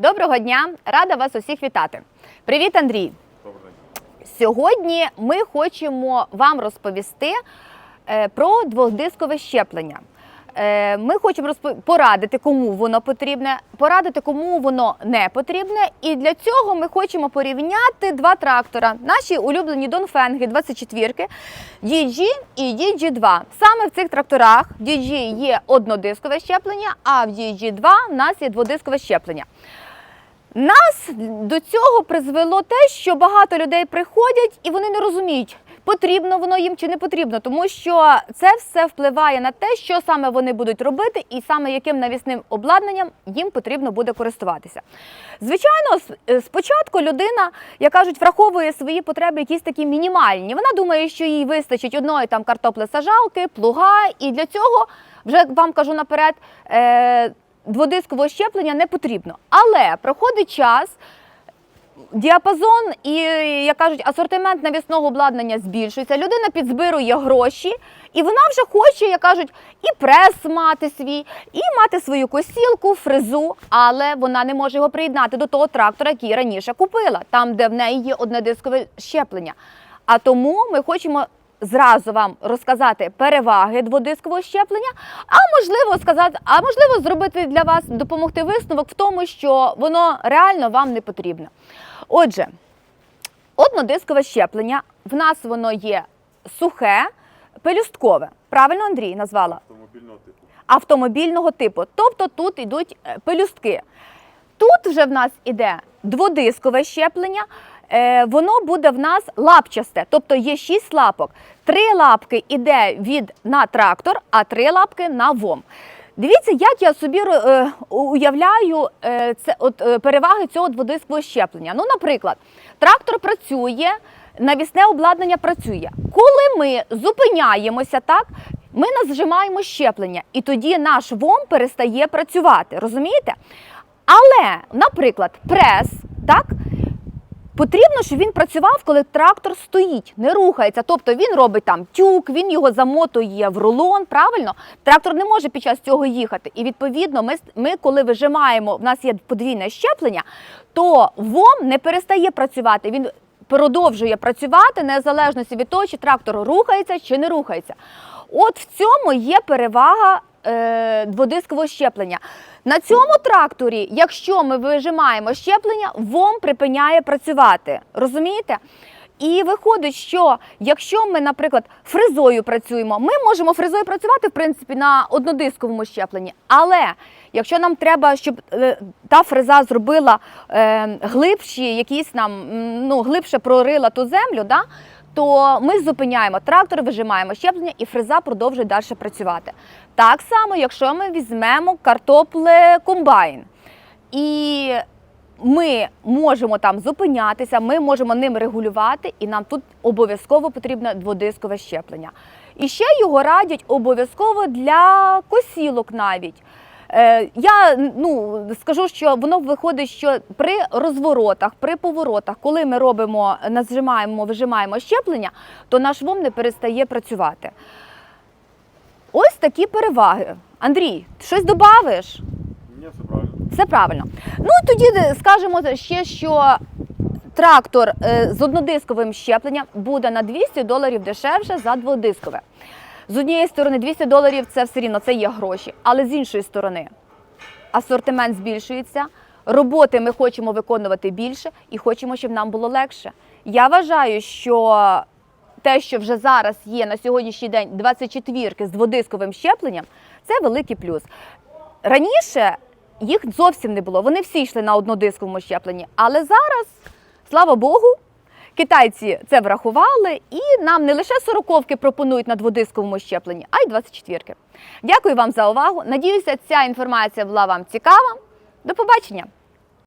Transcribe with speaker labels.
Speaker 1: Доброго дня! Рада вас усіх вітати. Привіт, Андрій! Сьогодні ми хочемо вам розповісти е, про двохдискове щеплення. Е, Ми хочемо порадити, кому воно потрібне, порадити, кому воно не потрібне. І для цього ми хочемо порівняти два трактора. Наші улюблені Донфенги 24 DG і DG2. Саме в цих тракторах DG є однодискове щеплення, а в DG2 в нас є дводискове щеплення. Нас до цього призвело те, що багато людей приходять і вони не розуміють, потрібно воно їм чи не потрібно, тому що це все впливає на те, що саме вони будуть робити, і саме яким навісним обладнанням їм потрібно буде користуватися. Звичайно, е, спочатку людина, як кажуть, враховує свої потреби якісь такі мінімальні. Вона думає, що їй вистачить одної там картоплесажалки, плуга, і для цього вже вам кажу наперед. Е- Дводискового щеплення не потрібно. Але проходить час, діапазон і, як кажуть, асортимент навісного обладнання збільшується. Людина підзбирує гроші, і вона вже хоче, як кажуть, і прес мати свій, і мати свою косілку, фрезу, але вона не може його приєднати до того трактора, який раніше купила, там, де в неї є однодискове щеплення. А тому ми хочемо. Зразу вам розказати переваги дводискового щеплення, а можливо сказати, а можливо зробити для вас допомогти висновок в тому, що воно реально вам не потрібно. Отже, однодискове щеплення в нас воно є сухе, пелюсткове. Правильно Андрій назвала?
Speaker 2: автомобільного типу.
Speaker 1: Автомобільного типу. Тобто тут йдуть е, пелюстки. Тут вже в нас іде дводискове щеплення. Е, Воно буде в нас лапчасте, тобто є шість лапок. Три лапки йде від на трактор, а три лапки на ВОМ. Дивіться, як я собі е, уявляю е, це от е, переваги цього дводискового щеплення. Ну, наприклад, трактор працює, навісне обладнання працює. Коли ми зупиняємося, так ми нажимаємо щеплення, і тоді наш ВОМ перестає працювати. Розумієте? Але, наприклад, прес, так? Потрібно, щоб він працював, коли трактор стоїть, не рухається. Тобто він робить там тюк, він його замотує в рулон. Правильно, трактор не може під час цього їхати. І відповідно, ми, ми коли вижимаємо, в нас є подвійне щеплення, то ВОМ не перестає працювати. Він продовжує працювати незалежно від того, чи трактор рухається чи не рухається. От в цьому є перевага е, дводискового щеплення. На цьому тракторі, якщо ми вижимаємо щеплення, ВОМ припиняє працювати. Розумієте? І виходить, що якщо ми, наприклад, фрезою працюємо, ми можемо фрезою працювати в принципі на однодисковому щепленні. Але якщо нам треба, щоб е, та фреза зробила е, глибші, якісь нам ну, глибше прорила ту землю, да, то ми зупиняємо трактор, вижимаємо щеплення, і фреза продовжує далі працювати. Так само, якщо ми візьмемо картопле комбайн. І ми можемо там зупинятися, ми можемо ним регулювати, і нам тут обов'язково потрібне дводискове щеплення. І ще його радять обов'язково для косілок навіть. Е, Я ну, скажу, що воно виходить, що при розворотах, при поворотах, коли ми робимо, нажимаємо, вижимаємо щеплення, то наш вом не перестає працювати. Ось такі переваги. Андрій, щось додавиш?
Speaker 2: Ні, все правильно.
Speaker 1: Все правильно. Ну тоді е, скажемо ще, що трактор е, з однодисковим щепленням буде на 200 доларів дешевше за дводискове. З однієї сторони, 200 доларів це все рівно це є гроші, але з іншої сторони, асортимент збільшується. Роботи ми хочемо виконувати більше і хочемо, щоб нам було легше. Я вважаю, що те, що вже зараз є на сьогоднішній день 24 з дводисковим щепленням, це великий плюс. Раніше їх зовсім не було. Вони всі йшли на однодисковому щепленні. Але зараз, слава Богу, китайці це врахували, і нам не лише сороковки пропонують на дводисковому щепленні, а й 24-ки. Дякую вам за увагу. Надіюся, ця інформація була вам цікава. До побачення!